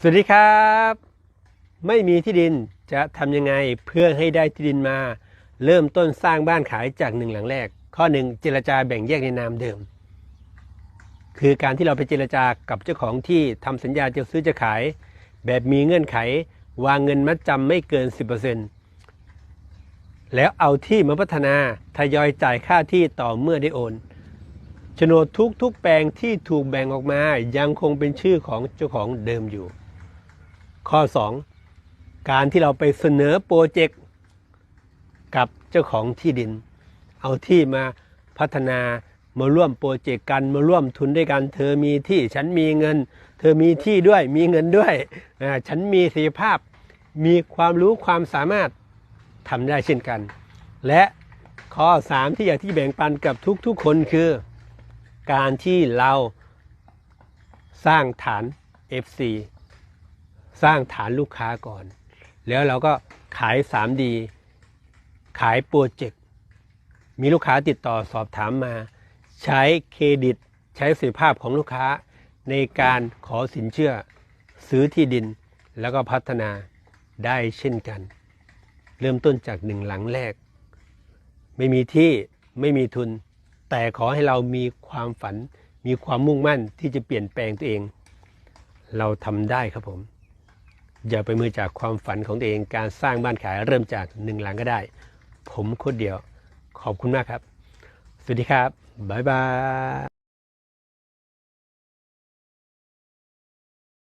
สวัสดีครับ ไม่มีที่ดินจะทำยังไงเพื่อให้ได้ที่ดินมา เริ่มต้นสร้างบ้านขายจากหนึ่งหลังแรก ข้อหนึ่งเจรจาแบ่งแยกในนามเดิม คือการที่เราไปเจรจากับเจ้าของที่ทำสัญญาจะซื้อจะขาย แบบมีเงื่อนไข วางเงินมัดจำไม่เกิน 10%แล้วเอาที่มาพัฒนาทยอยจ่ายค่าที่ต่อเมื่อได้โอนโฉนดทุกทุกๆแปลงที่ถูกแบ่งออกมายังคงเป็นชื่อของเจ้าของเดิมอยู่ ข้อ 2 การที่เราไปเสนอโปรเจกต์กับเจ้าของที่ดิน เอาที่มาพัฒนามาร่วมโปรเจกต์กันมาร่วมทุนด้วยกัน เธอมีที่ฉันมีเงิน เธอมีที่ด้วยมีเงินด้วยฉันมีศักยภาพ มีความรู้ความสามารถทำได้เช่นกัน และข้อ 3 ที่อยากที่แบ่งปันกับทุกๆคนคือ การที่เราสร้างฐาน FC สร้างฐานลูกค้าก่อน แล้วเราก็ขาย 3D ขายโปรเจกต์ มีลูกค้าติดต่อสอบถามมา ใช้เครดิต ใช้สิทธิภาพของลูกค้า ในการขอสินเชื่อ ซื้อที่ดิน แล้วก็พัฒนาได้เช่นกัน เริ่มต้นจากหนึ่งหลังแรก ไม่มีที่ไม่มีทุน แต่ขอให้เรามีความฝัน มีความมุ่งมั่นที่จะเปลี่ยนแปลงตัวเอง เราทำได้ครับผม อย่าไปมือจากความฝันของตัวเองการสร้างบ้านขายเริ่มจากหนึ่งหลังก็ได้ ผมคนเดียว ขอบคุณมากครับ สวัสดีครับ บ๊ายบาย